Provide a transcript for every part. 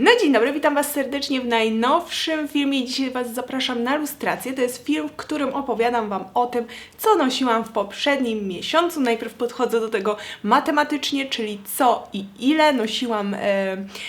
No dzień dobry, witam Was serdecznie w najnowszym filmie. Dzisiaj Was zapraszam na lustrację. To jest film, w którym opowiadam Wam o tym, co nosiłam w poprzednim miesiącu. Najpierw podchodzę do tego matematycznie, czyli co i ile nosiłam e,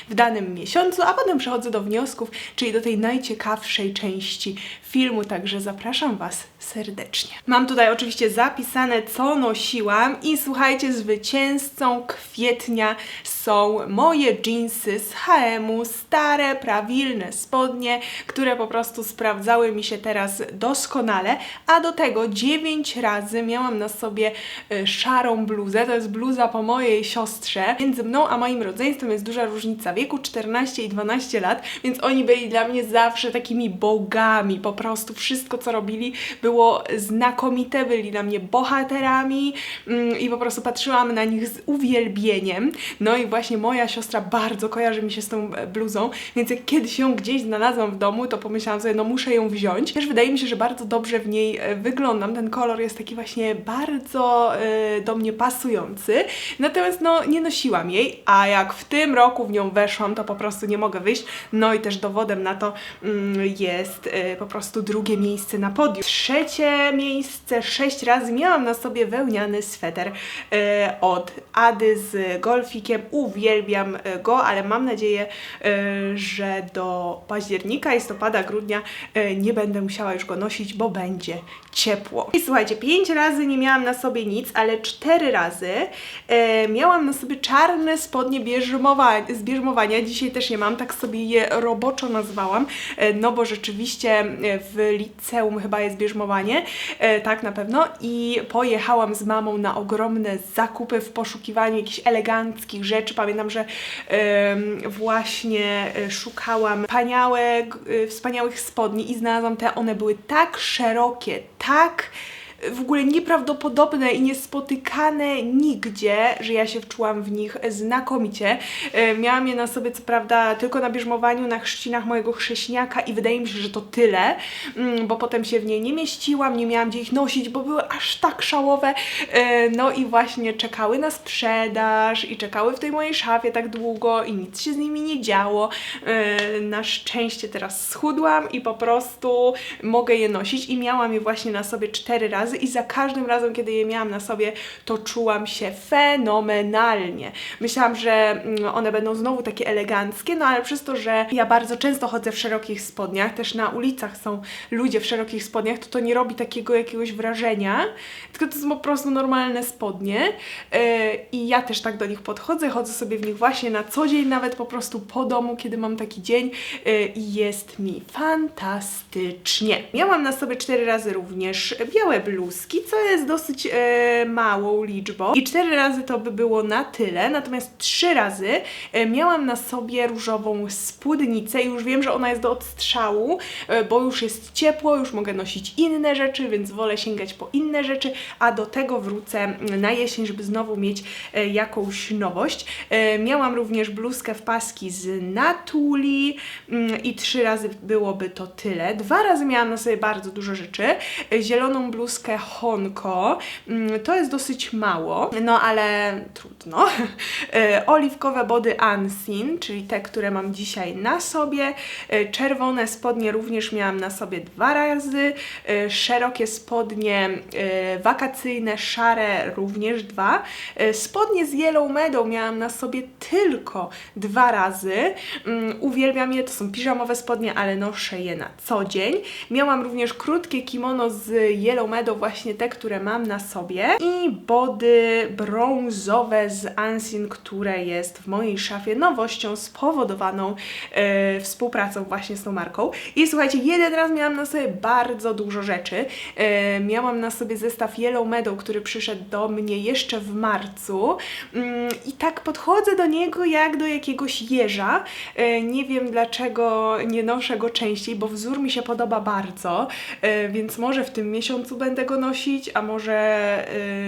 w danym miesiącu, a potem przechodzę do wniosków, czyli do tej najciekawszej części filmu. Także zapraszam Was serdecznie. Mam tutaj oczywiście zapisane, co nosiłam i słuchajcie, zwycięzcą kwietnia są moje jeansy z H&M-u, stare, prawilne spodnie, które po prostu sprawdzały mi się teraz doskonale, a do tego 9 razy miałam na sobie y, szarą bluzę, to jest bluza po mojej siostrze. Między mną a moim rodzeństwem jest duża różnica wieku, 14 i 12 lat, więc oni byli dla mnie zawsze takimi bogami, po prostu wszystko co robili było znakomite, byli dla mnie bohaterami mm, i po prostu patrzyłam na nich z uwielbieniem. No i właśnie moja siostra bardzo kojarzy mi się z tą e, bluzą, więc jak kiedyś ją gdzieś znalazłam w domu, to pomyślałam sobie, no muszę ją wziąć. Też wydaje mi się, że bardzo dobrze w niej e, wyglądam. Ten kolor jest taki właśnie bardzo e, do mnie pasujący. Natomiast no nie nosiłam jej, a jak w tym roku w nią weszłam, to po prostu nie mogę wyjść. No i też dowodem na to mm, jest po prostu drugie miejsce na podium. Trzecie miejsce, sześć razy miałam na sobie wełniany sweter e, od Ady z golfikiem. Uwielbiam e, go, ale mam nadzieję, e, że do października, listopada, grudnia e, nie będę musiała już go nosić, bo będzie ciepło. I słuchajcie, pięć razy nie miałam na sobie nic, ale cztery razy e, miałam na sobie czarne spodnie bierzmowa, z bierzmowania. Dzisiaj też je mam, tak sobie je roboczo nazwałam, e, no bo rzeczywiście e, w liceum chyba jest bierzmowanie, e, tak na pewno. I pojechałam z mamą na ogromne zakupy w poszukiwaniu jakichś eleganckich rzeczy. Pamiętam, że właśnie e, szukałam e, wspaniałych spodni i znalazłam te, one były tak szerokie, tak w ogóle nieprawdopodobne i niespotykane nigdzie, że ja się wczułam w nich znakomicie. E, Miałam je na sobie, co prawda, tylko na bierzmowaniu, na chrzcinach mojego chrześniaka i wydaje mi się, że to tyle, mm, bo potem się w nie nie mieściłam, nie miałam gdzie ich nosić, bo były aż tak szałowe. E, No i właśnie czekały na sprzedaż i czekały w tej mojej szafie tak długo i nic się z nimi nie działo. E, Na szczęście teraz schudłam i po prostu mogę je nosić i miałam je właśnie na sobie cztery razy i za każdym razem, kiedy je miałam na sobie, to czułam się fenomenalnie. Myślałam, że mm, one będą znowu takie eleganckie, no ale przez to, że ja bardzo często chodzę w szerokich spodniach, też na ulicach są ludzie w szerokich spodniach, to to nie robi takiego jakiegoś wrażenia, tylko to są po prostu normalne spodnie Yy, i ja też tak do nich podchodzę, chodzę sobie w nich właśnie na co dzień, nawet po prostu po domu, kiedy mam taki dzień yy, i jest mi fantastycznie. Miałam na sobie cztery razy również białe bluzki, co jest dosyć yy, małą liczbą i cztery razy to by było na tyle, natomiast trzy razy yy, miałam na sobie różową spódnicę i już wiem, że ona jest do odstrzału, yy, bo już jest ciepło, już mogę nosić inne rzeczy, więc wolę sięgać po inne rzeczy, a do tego wrócę na jesień, żeby znowu mieć e, jakąś nowość. E, miałam również bluzkę w paski z Natuli mm, i trzy razy byłoby to tyle. Dwa razy miałam na sobie bardzo dużo rzeczy. E, Zieloną bluzkę Honko, mm, to jest dosyć mało, no ale trudno. E, Oliwkowe body Unseen, czyli te, które mam dzisiaj na sobie. E, Czerwone spodnie również miałam na sobie dwa razy. E, Szerokie spodnie wakacyjne, szare również dwa. Spodnie z Yellow Meadow miałam na sobie tylko dwa razy. Mm, Uwielbiam je, to są piżamowe spodnie, ale noszę je na co dzień. Miałam również krótkie kimono z Yellow Meadow, właśnie te, które mam na sobie. I body brązowe z Unseen, które jest w mojej szafie nowością spowodowaną e, współpracą właśnie z tą marką. I słuchajcie, jeden raz miałam na sobie bardzo dużo rzeczy. E, miałam na sobie zestaw Yellow Meadow, który przyszedł do mnie jeszcze w marcu. Mm, I tak podchodzę do niego jak do jakiegoś jeża. E, nie wiem dlaczego nie noszę go częściej, bo wzór mi się podoba bardzo, e, więc może w tym miesiącu będę tego nosić, a może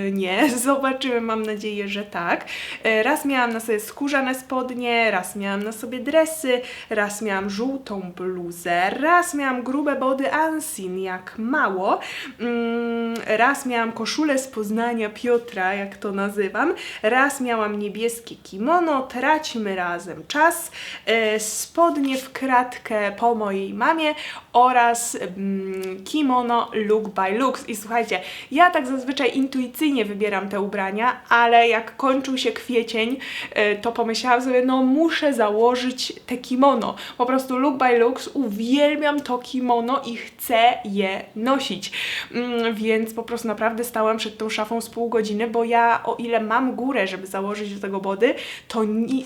yy, nie. Zobaczymy, mam nadzieję, że tak. Yy, raz miałam na sobie skórzane spodnie, raz miałam na sobie dresy, raz miałam żółtą bluzę, raz miałam grube body Ansin, jak mało. Mm, raz miałam koszulę z Poznania Piotra, jak to nazywam. Raz miałam niebieskie kimono, traćmy razem czas, e, spodnie w kratkę po mojej mamie oraz mm, kimono Look by Lux. I słuchajcie, ja tak zazwyczaj intuicyjnie wybieram te ubrania, ale jak kończył się kwiecień, e, to pomyślałam sobie, no muszę założyć te kimono. Po prostu Look by Lux, uwielbiam to kimono i chcę je nosić. Mm, więc po prostu naprawdę stałam przed tą szafą z pół godziny, bo ja o ile mam górę, żeby założyć do tego body, to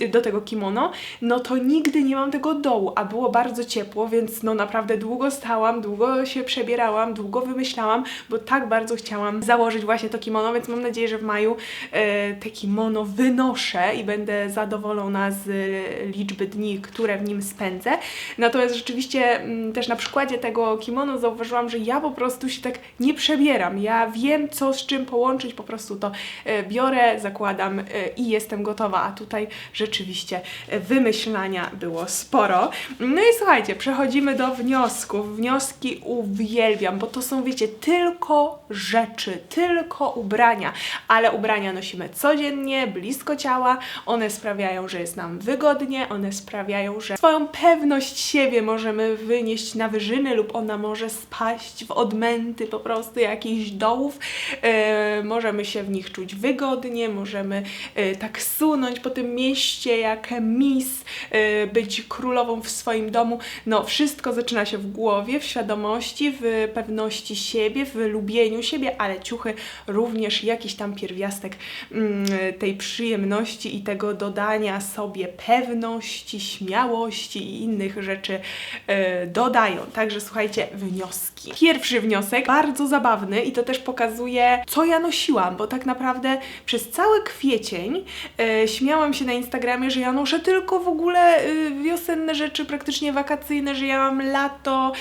do tego kimono, no to nigdy nie mam tego dołu, a było bardzo ciepło, więc no naprawdę długo stałam, długo się przebierałam, długo wymyślałam, bo tak bardzo chciałam założyć właśnie to kimono, więc mam nadzieję, że w maju e, te kimono wynoszę i będę zadowolona z e, liczby dni, które w nim spędzę. Natomiast rzeczywiście mm, też na przykładzie tego kimono zauważyłam, że ja po prostu się tak nie przebieram. Ja wiem, co z czym połączyć, po prostu to e, biorę, zakładam i jestem gotowa, a tutaj rzeczywiście wymyślania było sporo. No i słuchajcie, przechodzimy do wniosków. Wnioski uwielbiam, bo to są, wiecie, tylko rzeczy, tylko ubrania, ale ubrania nosimy codziennie, blisko ciała, one sprawiają, że jest nam wygodnie, one sprawiają, że swoją pewność siebie możemy wynieść na wyżyny lub ona może spaść w odmęty po prostu jakichś dołów. E, możemy się w nich czuć wygodnie, możemy e, tak sunąć po tym mieście jak mis, e, być królową w swoim domu. No, wszystko zaczyna się w głowie, w świadomości, w pewności siebie, w lubieniu siebie, ale ciuchy również jakiś tam pierwiastek mm, tej przyjemności i tego dodania sobie pewności, śmiałości i innych rzeczy e, dodają. Także słuchajcie, wnioski. Pierwszy wniosek, bardzo zabawny i to też pokazuje, co ja nosiłam, bo tak naprawdę przez cały kwiecień e, śmiałam się na Instagramie, że ja noszę tylko w ogóle e, wiosenne rzeczy, praktycznie wakacyjne, że ja mam lato,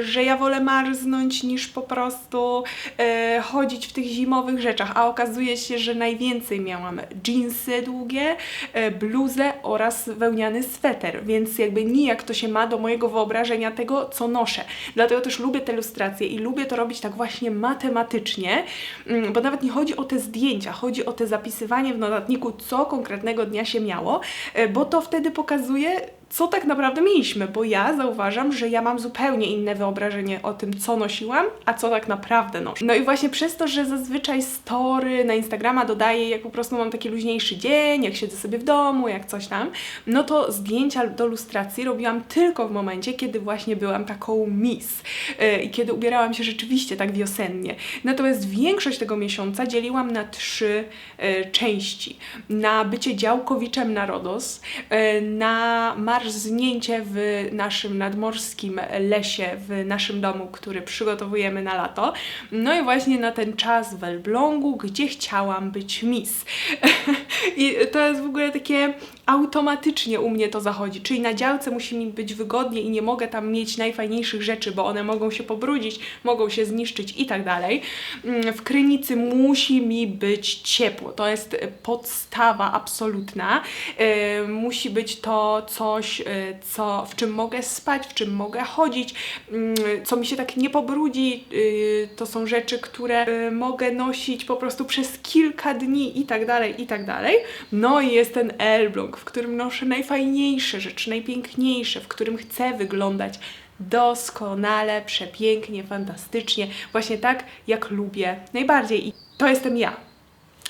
że ja wolę marznąć niż po prostu e, chodzić w tych zimowych rzeczach, a okazuje się, że najwięcej miałam jeansy długie, e, bluzę oraz wełniany sweter, więc jakby nijak to się ma do mojego wyobrażenia tego, co noszę. Dlatego też lubię te ilustracje i lubię to robić tak właśnie matematycznie, mm, bo nawet nie chodzi o te zdjęcia, chodzi o te zapisywanie w notatniku, co konkretnego dnia się miało, e, bo to wtedy pokazuje, co tak naprawdę mieliśmy, bo ja zauważam, że ja mam zupełnie inne wyobrażenie o tym, co nosiłam, a co tak naprawdę noszę. No i właśnie przez to, że zazwyczaj story na Instagrama dodaję, jak po prostu mam taki luźniejszy dzień, jak siedzę sobie w domu, jak coś tam, no to zdjęcia do lustracji robiłam tylko w momencie, kiedy właśnie byłam taką miss yy, i kiedy ubierałam się rzeczywiście tak wiosennie. Natomiast większość tego miesiąca dzieliłam na trzy yy, części. Na bycie działkowiczem na RODOS, yy, na marznięcie w naszym nadmorskim lesie, w naszym domu, który przygotowujemy na lato. No i właśnie na ten czas w Elblągu, gdzie chciałam być miss. I to jest w ogóle takie automatycznie u mnie to zachodzi. Czyli na działce musi mi być wygodnie i nie mogę tam mieć najfajniejszych rzeczy, bo one mogą się pobrudzić, mogą się zniszczyć i tak dalej. Mm, W krynicy musi mi być ciepło. To jest podstawa absolutna. Yy, Musi być to coś, yy, co, w czym mogę spać, w czym mogę chodzić, mm, co mi się tak nie pobrudzi. Yy, To są rzeczy, które yy, mogę nosić po prostu przez kilka dni i tak dalej, i tak dalej. No i jest ten Elbląg, w którym noszę najfajniejsze rzeczy, najpiękniejsze, w którym chcę wyglądać doskonale, przepięknie, fantastycznie, właśnie tak, jak lubię najbardziej. I to jestem ja.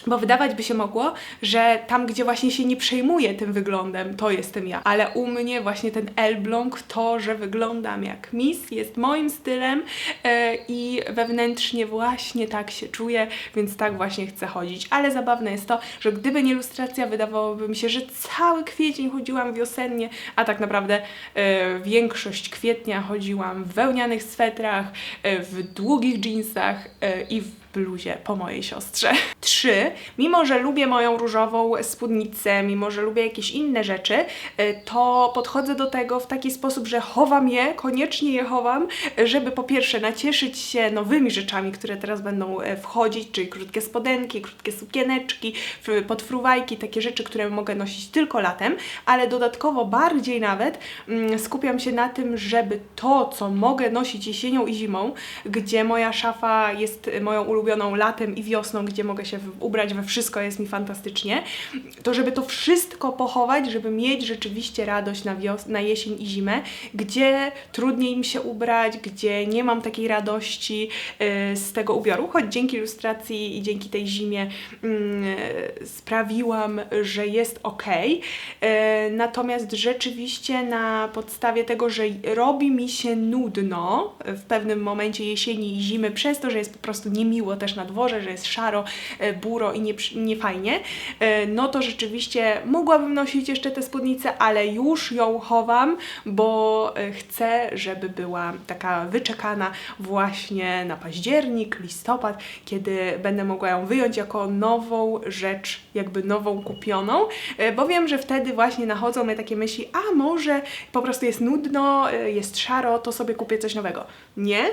Bo wydawać by się mogło, że tam, gdzie właśnie się nie przejmuję tym wyglądem, to jestem ja. Ale u mnie właśnie ten Elbląg, to, że wyglądam jak Miss, jest moim stylem e, i wewnętrznie właśnie tak się czuję, więc tak właśnie chcę chodzić. Ale zabawne jest to, że gdyby nie ilustracja, wydawałoby mi się, że cały kwiecień chodziłam wiosennie, a tak naprawdę e, większość kwietnia chodziłam w wełnianych swetrach, e, w długich jeansach e, i w bluzie po mojej siostrze. Trzy, mimo że lubię moją różową spódnicę, mimo że lubię jakieś inne rzeczy, y, to podchodzę do tego w taki sposób, że chowam je, koniecznie je chowam, żeby po pierwsze nacieszyć się nowymi rzeczami, które teraz będą e, wchodzić, czyli krótkie spodenki, krótkie sukieneczki, podfruwajki, takie rzeczy, które mogę nosić tylko latem, ale dodatkowo bardziej nawet mm, skupiam się na tym, żeby to, co mogę nosić jesienią i zimą, gdzie moja szafa jest e, moją ulubioną latem i wiosną, gdzie mogę się ubrać we wszystko, jest mi fantastycznie, to żeby to wszystko pochować, żeby mieć rzeczywiście radość na, wios- na jesień i zimę, gdzie trudniej mi się ubrać, gdzie nie mam takiej radości e, z tego ubioru, choć dzięki ilustracji i dzięki tej zimie e, sprawiłam, że jest ok. E, natomiast rzeczywiście na podstawie tego, że robi mi się nudno w pewnym momencie jesieni i zimy, przez to, że jest po prostu niemiło też na dworze, że jest szaro, e, buro i nieprzy- niefajnie, e, no to rzeczywiście mogłabym nosić jeszcze tę spódnicę, ale już ją chowam, bo e, chcę, żeby była taka wyczekana właśnie na październik, listopad, kiedy będę mogła ją wyjąć jako nową rzecz, jakby nową kupioną, bo wiem, że wtedy właśnie nachodzą mnie takie myśli, a może po prostu jest nudno, jest szaro, to sobie kupię coś nowego. Nie,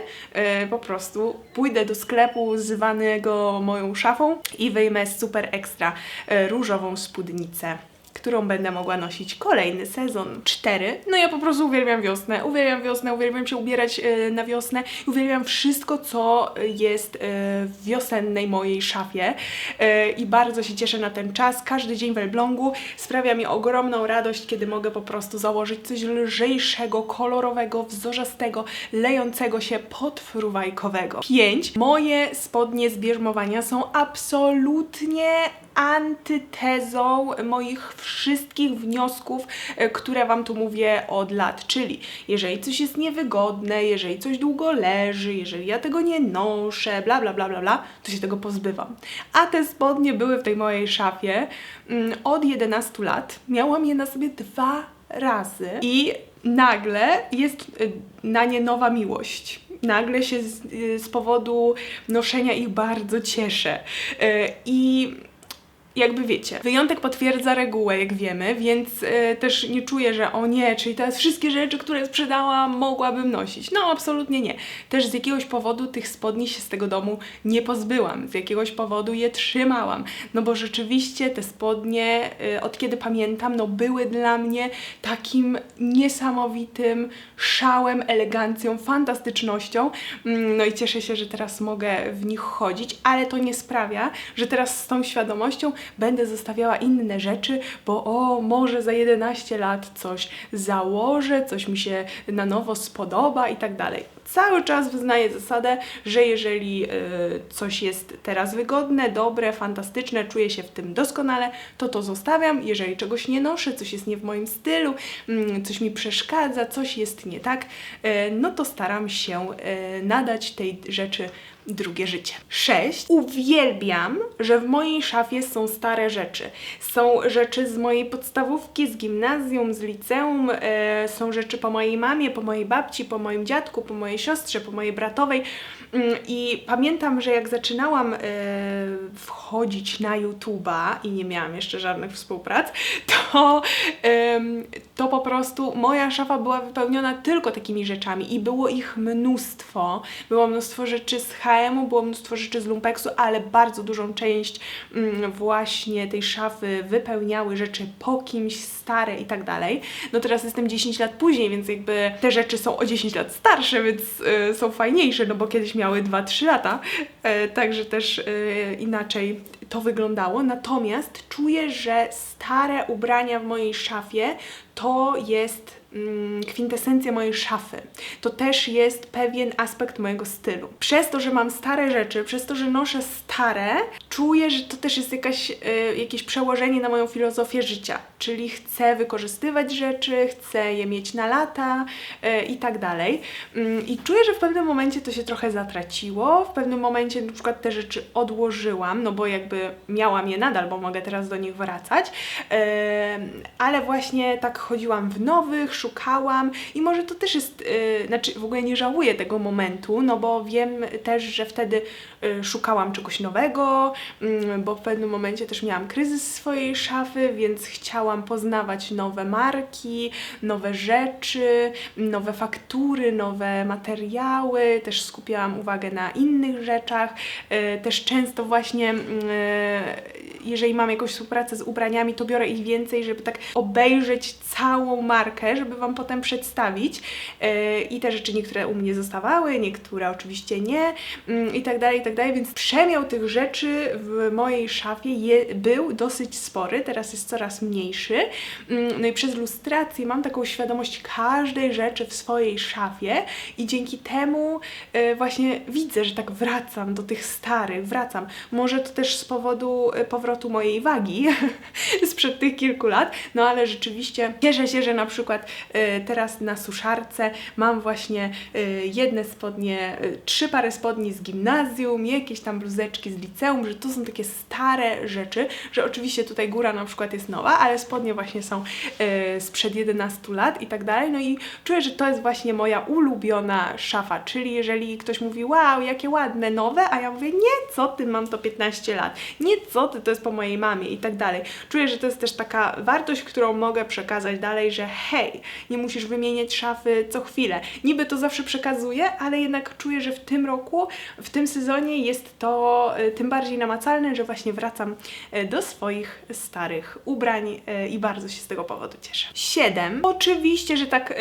po prostu pójdę do sklepu zwanego moją szafą i wyjmę super ekstra e, różową spódnicę którą będę mogła nosić kolejny sezon. Cztery. No ja po prostu uwielbiam wiosnę. Uwielbiam wiosnę, uwielbiam się ubierać e, na wiosnę. Uwielbiam wszystko, co jest e, w wiosennej mojej szafie. E, I bardzo się cieszę na ten czas. Każdy dzień w Elblągu sprawia mi ogromną radość, kiedy mogę po prostu założyć coś lżejszego, kolorowego, wzorzastego, lejącego się podfruwajkowego. Pięć. Moje spodnie z bierzmowania są absolutnie antytezą moich wszystkich wniosków, e, które Wam tu mówię od lat. Czyli jeżeli coś jest niewygodne, jeżeli coś długo leży, jeżeli ja tego nie noszę, bla bla bla bla bla, to się tego pozbywam. A te spodnie były w tej mojej szafie mm, od 11 lat. Miałam je na sobie dwa razy i nagle jest y, na nie nowa miłość. Nagle się z, y, z powodu noszenia ich bardzo cieszę. Y, I jakby wiecie, wyjątek potwierdza regułę, jak wiemy, więc e, też nie czuję, że o nie, czyli teraz wszystkie rzeczy, które sprzedałam, mogłabym nosić. No, absolutnie nie. Też z jakiegoś powodu tych spodni się z tego domu nie pozbyłam, z jakiegoś powodu je trzymałam, no bo rzeczywiście te spodnie, e, od kiedy pamiętam, no były dla mnie takim niesamowitym szałem, elegancją, fantastycznością. Mm, No i cieszę się, że teraz mogę w nich chodzić, ale to nie sprawia, że teraz z tą świadomością będę zostawiała inne rzeczy, bo o, może za 11 lat coś założę, coś mi się na nowo spodoba i tak dalej. Cały czas wyznaję zasadę, że jeżeli y, coś jest teraz wygodne, dobre, fantastyczne, czuję się w tym doskonale, to to zostawiam. Jeżeli czegoś nie noszę, coś jest nie w moim stylu, mm, coś mi przeszkadza, coś jest nie tak, y, no to staram się y, nadać tej rzeczy drugie życie. 6. Uwielbiam, że w mojej szafie są stare rzeczy. Są rzeczy z mojej podstawówki, z gimnazjum, z liceum, e, są rzeczy po mojej mamie, po mojej babci, po moim dziadku, po mojej siostrze, po mojej bratowej. Mm, I pamiętam, że jak zaczynałam e, wchodzić na YouTube'a i nie miałam jeszcze żadnych współprac, to, to po prostu moja szafa była wypełniona tylko takimi rzeczami i było ich mnóstwo. Było mnóstwo rzeczy z H&M-u, było mnóstwo rzeczy z Lumpeksu, ale bardzo dużą część mm, właśnie tej szafy wypełniały rzeczy po kimś, stare i tak dalej. No teraz jestem 10 lat później, więc jakby te rzeczy są o 10 lat starsze, więc y, są fajniejsze, no bo kiedyś miały 2-3 lata, e, także też y, inaczej to wyglądało. Natomiast czuję, że stare ubrania w mojej szafie to jest kwintesencja mojej szafy. To też jest pewien aspekt mojego stylu. Przez to, że mam stare rzeczy, przez to, że noszę stare, czuję, że to też jest jakaś, y, jakieś przełożenie na moją filozofię życia. Czyli chcę wykorzystywać rzeczy, chcę je mieć na lata y, i tak dalej. Ym, I czuję, że w pewnym momencie to się trochę zatraciło. W pewnym momencie na przykład te rzeczy odłożyłam, no bo jakby miałam je nadal, bo mogę teraz do nich wracać. Ale właśnie tak chodziłam w nowych, szukałam i może to też jest, yy, znaczy w ogóle nie żałuję tego momentu, no bo wiem też, że wtedy yy, szukałam czegoś nowego, yy, bo w pewnym momencie też miałam kryzys swojej szafy, więc chciałam poznawać nowe marki, nowe rzeczy, nowe faktury, nowe materiały, też skupiałam uwagę na innych rzeczach, yy, też często właśnie yy, jeżeli mam jakąś współpracę z ubraniami, to biorę ich więcej, żeby tak obejrzeć całą markę, żeby Wam potem przedstawić. Yy, I te rzeczy niektóre u mnie zostawały, niektóre oczywiście nie yy, i tak dalej, i tak dalej, więc przemiał tych rzeczy w mojej szafie je, był dosyć spory, teraz jest coraz mniejszy. Yy, no i przez lustrację mam taką świadomość każdej rzeczy w swojej szafie i dzięki temu yy, właśnie widzę, że tak wracam do tych starych, wracam. Może to też z powodu yy, powrotu mojej wagi sprzed tych kilku lat, no ale rzeczywiście cieszę się, że na przykład y, teraz na suszarce mam właśnie y, jedne spodnie, y, trzy pary spodni z gimnazjum, jakieś tam bluzeczki z liceum, że to są takie stare rzeczy, że oczywiście tutaj góra na przykład jest nowa, ale spodnie właśnie są sprzed 11 lat i tak dalej, no i czuję, że to jest właśnie moja ulubiona szafa, czyli jeżeli ktoś mówi, wow, jakie ładne, nowe, a ja mówię, nie, co ty, mam to 15 lat, nie, co ty, to jest po mojej mamie i tak dalej. Czuję, że to jest też taka wartość, którą mogę przekazać dalej, że hej, nie musisz wymieniać szafy co chwilę. Niby to zawsze przekazuję, ale jednak czuję, że w tym roku, w tym sezonie jest to y, tym bardziej namacalne, że właśnie wracam y, do swoich starych ubrań y, i bardzo się z tego powodu cieszę. 7. Oczywiście, że tak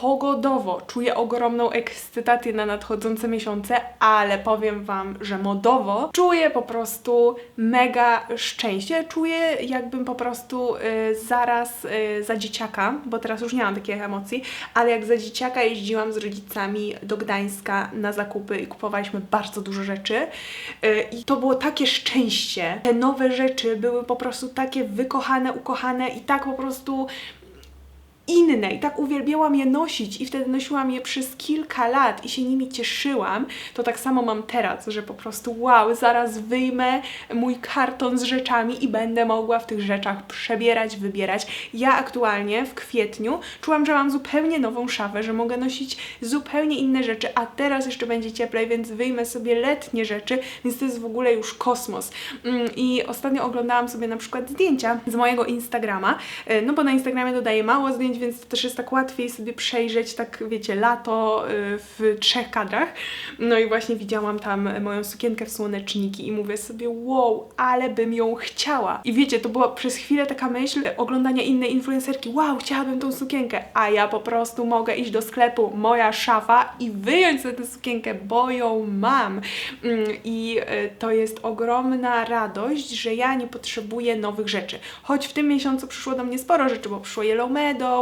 pogodowo czuję ogromną ekscytację na nadchodzące miesiące, ale powiem Wam, że modowo czuję po prostu mega szczęście. Czuję jakbym po prostu y, zaraz y, za dzieciaka, bo teraz już nie mam takich emocji, ale jak za dzieciaka jeździłam z rodzicami do Gdańska na zakupy i kupowaliśmy bardzo dużo rzeczy y, i to było takie szczęście. Te nowe rzeczy były po prostu takie wykochane, ukochane i tak po prostu inne i tak uwielbiałam je nosić i wtedy nosiłam je przez kilka lat i się nimi cieszyłam, to tak samo mam teraz, że po prostu wow, zaraz wyjmę mój karton z rzeczami i będę mogła w tych rzeczach przebierać, wybierać. Ja aktualnie w kwietniu czułam, że mam zupełnie nową szafę, że mogę nosić zupełnie inne rzeczy, a teraz jeszcze będzie cieplej, więc wyjmę sobie letnie rzeczy, więc to jest w ogóle już kosmos. Mm, I ostatnio oglądałam sobie na przykład zdjęcia z mojego Instagrama, e, no bo na Instagramie dodaję mało zdjęć, więc to też jest tak łatwiej sobie przejrzeć, tak wiecie, lato y, w trzech kadrach. No i właśnie widziałam tam moją sukienkę w słoneczniki i mówię sobie, wow, ale bym ją chciała. I wiecie, to była przez chwilę taka myśl oglądania innej influencerki, wow, chciałabym tą sukienkę, a ja po prostu mogę iść do sklepu, moja szafa i wyjąć sobie tę sukienkę, bo ją mam. Mm, I y, to jest ogromna radość, że ja nie potrzebuję nowych rzeczy. Choć w tym miesiącu przyszło do mnie sporo rzeczy, bo przyszło Yellow Meadow,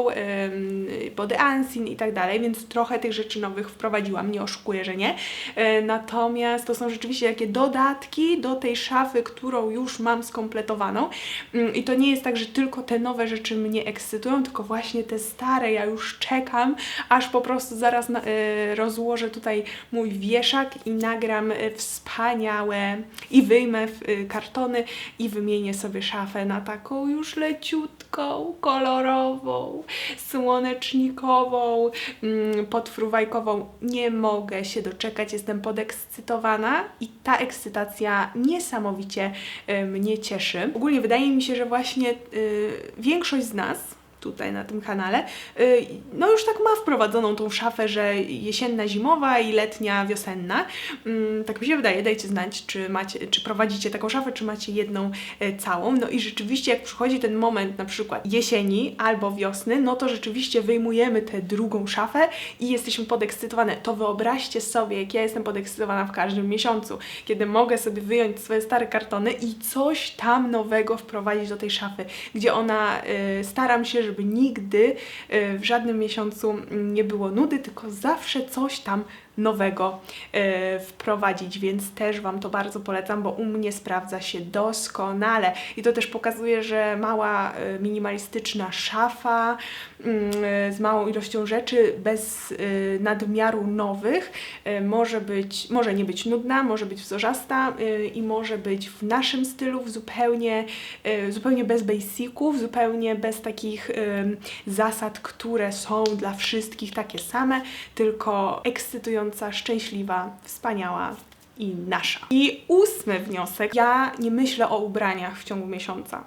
Body Unseen i tak dalej, więc trochę tych rzeczy nowych wprowadziłam, nie oszukuję, że nie. E, natomiast to są rzeczywiście takie dodatki do tej szafy, którą już mam skompletowaną mm, i to nie jest tak, że tylko te nowe rzeczy mnie ekscytują, tylko właśnie te stare, ja już czekam, aż po prostu zaraz e, rozłożę tutaj mój wieszak i nagram e, wspaniałe i wyjmę kartony i wymienię sobie szafę na taką już leciutką, kolorową, słonecznikową, mm, podfruwajkową. Nie mogę się doczekać, jestem podekscytowana i ta ekscytacja niesamowicie y, mnie cieszy. Ogólnie wydaje mi się, że właśnie y, większość z nas tutaj na tym kanale, y, no już tak ma wprowadzoną tą szafę, że jesienna, zimowa i letnia, wiosenna. Mm, tak mi się wydaje, dajcie znać, czy, macie, czy prowadzicie taką szafę, czy macie jedną e, całą. No i rzeczywiście jak przychodzi ten moment na przykład jesieni albo wiosny, no to rzeczywiście wyjmujemy tę drugą szafę i jesteśmy podekscytowane. To wyobraźcie sobie, jak ja jestem podekscytowana w każdym miesiącu, kiedy mogę sobie wyjąć swoje stare kartony i coś tam nowego wprowadzić do tej szafy, gdzie ona, y, staram się, żeby nigdy y, w żadnym miesiącu nie było nudy, tylko zawsze coś tam nowego e, wprowadzić, więc też Wam to bardzo polecam, bo u mnie sprawdza się doskonale. I to też pokazuje, że mała, e, minimalistyczna szafa mm, e, z małą ilością rzeczy, bez nadmiaru nowych, może być, może nie być nudna, może być wzorzasta i może być w naszym stylu, w zupełnie, zupełnie bez basiców, zupełnie bez takich zasad, które są dla wszystkich takie same, tylko szczęśliwa, wspaniała i nasza. I ósmy wniosek. Ja nie myślę o ubraniach w ciągu miesiąca.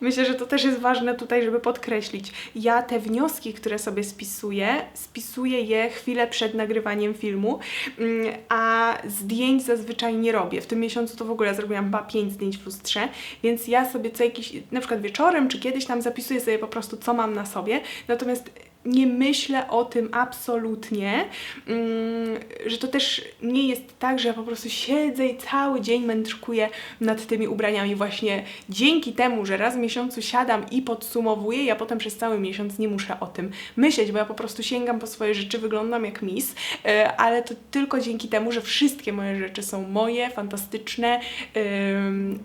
Myślę, że to też jest ważne tutaj, żeby podkreślić. Ja te wnioski, które sobie spisuję, spisuję je chwilę przed nagrywaniem filmu, mm, a zdjęć zazwyczaj nie robię. W tym miesiącu to w ogóle zrobiłam chyba 5 zdjęć w lustrze, więc ja sobie co jakiś, na przykład wieczorem czy kiedyś tam zapisuję sobie po prostu, co mam na sobie, natomiast nie myślę o tym absolutnie, mm, że to też nie jest tak, że ja po prostu siedzę i cały dzień mędrkuję nad tymi ubraniami. Właśnie dzięki temu, że raz w miesiącu siadam i podsumowuję, ja potem przez cały miesiąc nie muszę o tym myśleć, bo ja po prostu sięgam po swoje rzeczy, wyglądam jak mis, e, ale to tylko dzięki temu, że wszystkie moje rzeczy są moje, fantastyczne,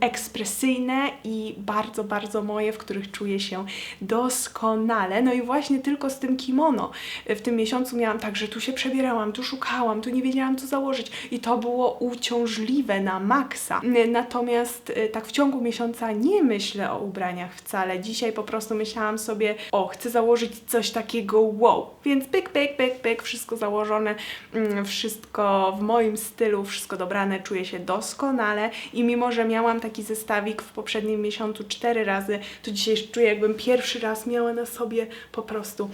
ekspresyjne i bardzo, bardzo moje, w których czuję się doskonale. No i właśnie tylko z tym kimono e, w tym miesiącu miałam tak, że tu się przebierałam, tu szukałam, tu nie wiedziałam co założyć i to było uciążliwe na maksa. Natomiast e, tak w ciągu miesiąca nie myślę o ubraniach wcale. Dzisiaj po prostu myślałam sobie, o, chcę założyć coś takiego wow, więc pyk, pyk, pyk, pyk, wszystko założone, mm, wszystko w moim stylu, wszystko dobrane, czuję się doskonale i mimo, że miałam taki zestawik w poprzednim miesiącu cztery razy, to dzisiaj czuję jakbym pierwszy raz miała na sobie po prostu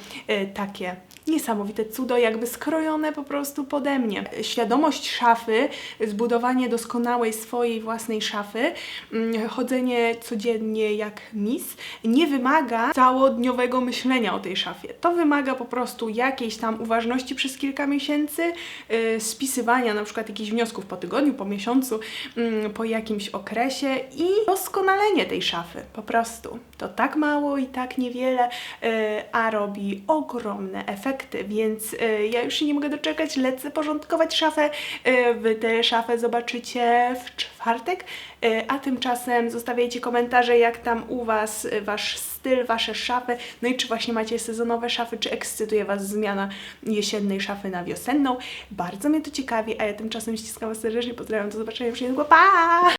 takie niesamowite cudo, jakby skrojone po prostu pode mnie. Świadomość szafy, zbudowanie doskonałej swojej własnej szafy, mm, chodzenie codziennie jak mis, nie wymaga całodniowego myślenia o tej szafie. To wymaga po prostu jakiejś tam uważności przez kilka miesięcy, y, spisywania na przykład jakichś wniosków po tygodniu, po miesiącu, mm, po jakimś okresie i doskonalenie tej szafy. Po prostu. To tak mało i tak niewiele, y, a robi ogromne efekty, więc y, ja już się nie mogę doczekać, lecę porządkować szafę. Y, Wy tę szafę zobaczycie w czwartek, y, a tymczasem zostawiajcie komentarze, jak tam u Was Wasz styl, Wasze szafy, no i czy właśnie macie sezonowe szafy, czy ekscytuje Was zmiana jesiennej szafy na wiosenną. Bardzo mnie to ciekawi, a ja tymczasem ściskam Was serdecznie, pozdrawiam, do zobaczenia już niedługo, pa!